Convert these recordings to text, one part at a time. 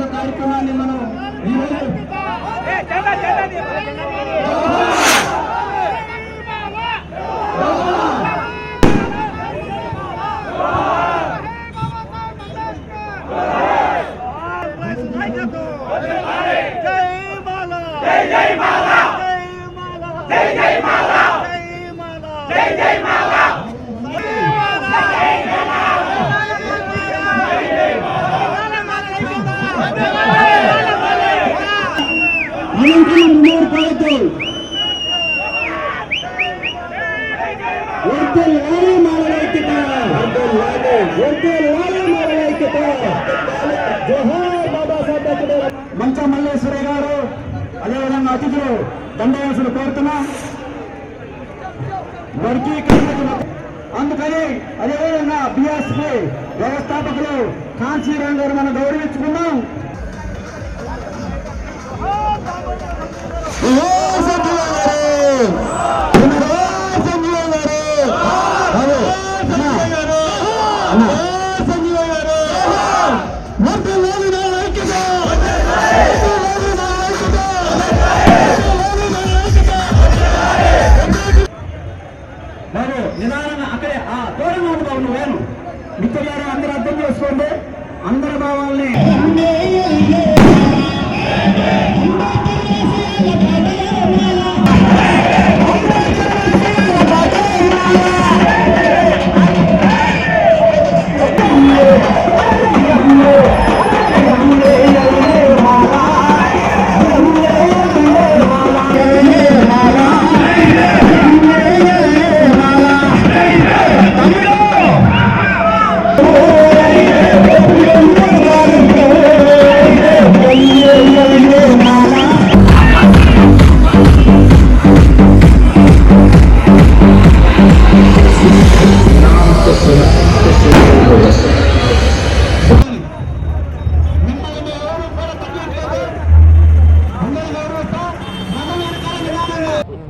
కార్యక్రమాన్ని మనం ఈరోజు వర్దల్ వారే మాలైక్యత వర్దల్ వారే వర్దల్ వారే మాలైక్యత జోహార్ బాబా సాహెబ్ మంచ మల్లేశ్వర గారు అదేవిధంగా అతిథులు దండయాసులు కోరుతున్నా. అందుకని అదేవిధంగా బిఎస్పీ వ్యవస్థాపకులు కాంచీరామ్ గారు మనం గౌరవించుకున్నాం. ఓ బాబు నిదానంగా అక్కడే ఆ దూరంగా బాబు నువ్వేను మిత్రులారా అందరూ అర్థం చేసుకోండి. అందరి భావాల్ని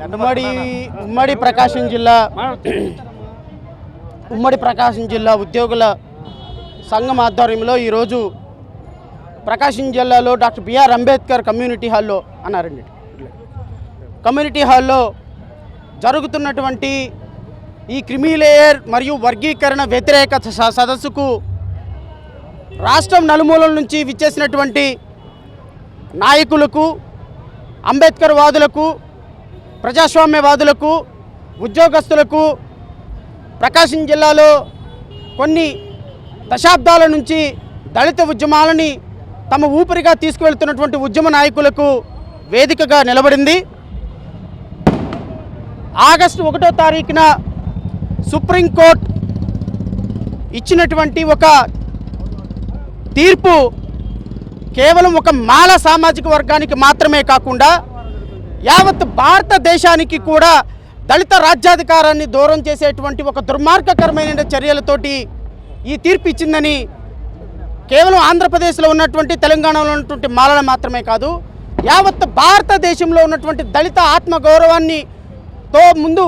ఉమ్మడి ఉమ్మడి ప్రకాశం జిల్లా ఉమ్మడి ప్రకాశం జిల్లా ఉద్యోగుల సంఘం ఆధ్వర్యంలో ఈరోజు ప్రకాశం జిల్లాలో డాక్టర్ బిఆర్ అంబేద్కర్ కమ్యూనిటీ హాల్లో అన్నారండి. కమ్యూనిటీ హాల్లో జరుగుతున్నటువంటి ఈ క్రిమిలేయర్ మరియు వర్గీకరణ వ్యతిరేక స- సదస్సుకు రాష్ట్రం నలుమూలల నుంచి విచ్చేసినటువంటి నాయకులకు అంబేద్కర్ వాదులకు ప్రజాస్వామ్యవాదులకు ఉద్యోగస్తులకు ప్రకాశం జిల్లాలో కొన్ని దశాబ్దాల నుంచి దళిత ఉద్యమాలని తమ ఊపిరిగా తీసుకువెళ్తున్నటువంటి ఉద్యమ నాయకులకు వేదికగా నిలబడింది. ఆగస్టు ఒకటో తారీఖున సుప్రీంకోర్టు ఇచ్చినటువంటి ఒక తీర్పు కేవలం ఒక మాల సామాజిక వర్గానికి మాత్రమే కాకుండా యావత్ భారతదేశానికి కూడా దళిత రాజ్యాధికారాన్ని దూరం చేసేటువంటి ఒక దుర్మార్గకరమైన చర్యలతోటి ఈ తీర్పు ఇచ్చిందని కేవలం ఆంధ్రప్రదేశ్లో ఉన్నటువంటి తెలంగాణలో ఉన్నటువంటి మాలలు మాత్రమే కాదు యావత్ భారతదేశంలో ఉన్నటువంటి దళిత ఆత్మగౌరవాన్ని తో ముందు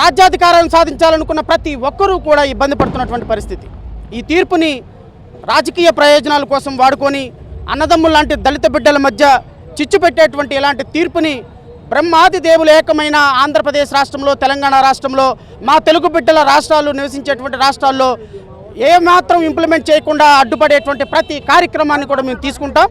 రాజ్యాధికారాన్ని సాధించాలనుకున్న ప్రతి ఒక్కరూ కూడా ఇబ్బంది పడుతున్నటువంటి పరిస్థితి. ఈ తీర్పుని రాజకీయ ప్రయోజనాల కోసం వాడుకొని అన్నదమ్ముల లాంటి దళిత బిడ్డల మధ్య చిచ్చు పెట్టేటువంటి ఇలాంటి తీర్పుని బ్రహ్మాది దేవులు ఏకమైన ఆంధ్రప్రదేశ్ రాష్ట్రంలో తెలంగాణ రాష్ట్రంలో మా తెలుగు బిడ్డల రాష్ట్రాలు నివసించేటువంటి రాష్ట్రాల్లో ఏమాత్రం ఇంప్లిమెంట్ చేయకుండా అడ్డుపడేటువంటి ప్రతి కార్యక్రమాన్ని కూడా మేము తీసుకుంటాం.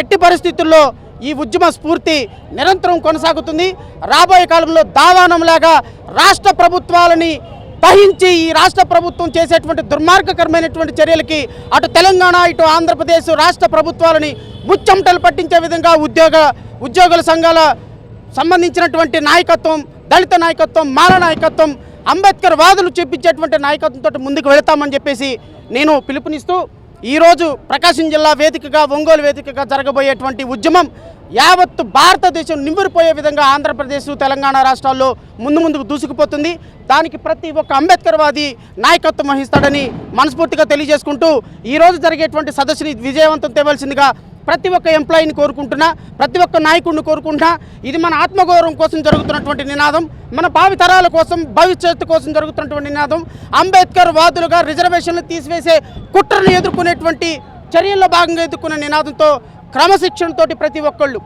ఎట్టి పరిస్థితుల్లో ఈ ఉద్యమ స్ఫూర్తి నిరంతరం కొనసాగుతుంది. రాబోయే కాలంలో దావానంలాగా రాష్ట్ర ప్రభుత్వాలని పహించి ఈ రాష్ట్ర ప్రభుత్వం చేసేటువంటి దుర్మార్గకరమైనటువంటి చర్యలకి అటు తెలంగాణ ఇటు ఆంధ్రప్రదేశ్ రాష్ట్ర ప్రభుత్వాలని ముచ్చమటలు పట్టించే విధంగా ఉద్యోగ ఉద్యోగుల సంఘాల సంబంధించినటువంటి నాయకత్వం దళిత నాయకత్వం మాల నాయకత్వం అంబేద్కర్ వాదులు చెప్పించేటువంటి నాయకత్వంతో ముందుకు వెళతామని చెప్పేసి నేను పిలుపునిస్తూ ఈరోజు ప్రకాశం జిల్లా వేదికగా ఒంగోలు వేదికగా జరగబోయేటువంటి ఉద్యమం యావత్తు భారతదేశం నివ్వెరపోయే విధంగా ఆంధ్రప్రదేశ్ తెలంగాణ రాష్ట్రాల్లో ముందు ముందుకు దూసుకుపోతుంది. దానికి ప్రతి ఒక్క అంబేద్కర్వాది నాయకత్వం వహిస్తాడని మనస్ఫూర్తిగా తెలియజేసుకుంటూ ఈరోజు జరిగేటువంటి సదస్సుని విజయవంతం తేవలసిందిగా ప్రతి ఒక్క ఎంప్లాయీని కోరుకుంటున్నా ప్రతి ఒక్క నాయకుడిని కోరుకుంటున్నా ఇది మన ఆత్మగౌరవం కోసం జరుగుతున్నటువంటి నినాదం మన భావితరాల కోసం భవిష్యత్తు కోసం జరుగుతున్నటువంటి నినాదం. అంబేద్కర్ వాదులుగా రిజర్వేషన్లు తీసివేసే కుట్రను ఎదుర్కొనేటువంటి చర్యల్లో భాగంగా ఎదుర్కొన్న నినాదంతో క్రమశిక్షణతోటి ప్రతి ఒక్కళ్ళు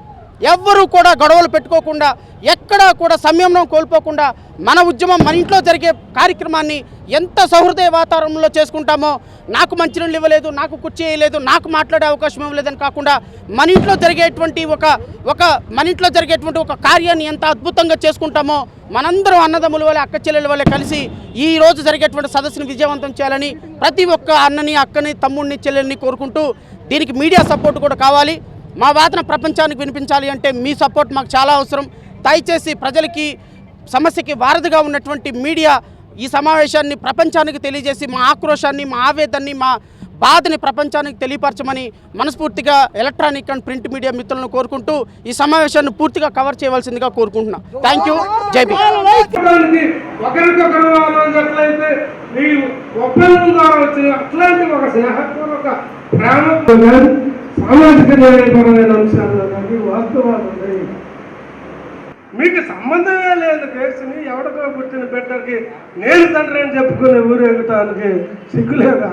ఎవ్వరూ కూడా గొడవలు పెట్టుకోకుండా ఎక్కడా కూడా సంయమనం కోల్పోకుండా మన ఉద్యమం మన ఇంట్లో జరిగే కార్యక్రమాన్ని ఎంత సహృదయ వాతావరణంలో చేసుకుంటామో నాకు మంచినీళ్ళు ఇవ్వలేదు నాకు కుర్చీ వేయలేదు నాకు మాట్లాడే అవకాశం ఇవ్వలేదని కాకుండా మన ఇంట్లో జరిగేటువంటి ఒక ఒక మన ఇంట్లో జరిగేటువంటి ఒక కార్యాన్ని ఎంత అద్భుతంగా చేసుకుంటామో మనందరం అన్నదమ్ముల వల్ల అక్క చెల్లెల వల్ల కలిసి ఈ రోజు జరిగేటువంటి సదస్సును విజయవంతం చేయాలని ప్రతి ఒక్క అన్నని అక్కని తమ్ముడిని చెల్లెల్ని కోరుకుంటూ దీనికి మీడియా సపోర్ట్ కూడా కావాలి. మా వాదన ప్రపంచానికి వినిపించాలి అంటే మీ సపోర్ట్ మాకు చాలా అవసరం. దయచేసి ప్రజలకి సమస్యకి వారధిగా ఉన్నటువంటి మీడియా ఈ సమావేశాన్ని ప్రపంచానికి తెలియజేసి మా ఆక్రోశాన్ని మా ఆవేదాన్ని మా బాధని ప్రపంచానికి తెలియపరచమని మనస్ఫూర్తిగా ఎలక్ట్రానిక్ అండ్ ప్రింట్ మీడియా మిత్రులను కోరుకుంటూ ఈ సమావేశాన్ని పూర్తిగా కవర్ చేయవలసిందిగా కోరుకుంటున్నా. థ్యాంక్ యూ జై సామాజిక న్యాయపరమైన అంశాల్లో కానీ వాస్తవాలు ఉన్నాయి. మీకు సంబంధమే లేదు కేసుని ఎవడికో పుట్టిన బిడ్డకి నేను తండ్రి అని చెప్పుకునే ఊరేగటానికి సిగ్గులేదా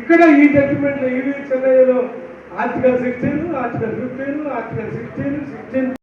ఇక్కడ ఈ జడ్జిమెంట్ ఇవి చెన్నైలో article sixteen article fifteen article sixteen sixteen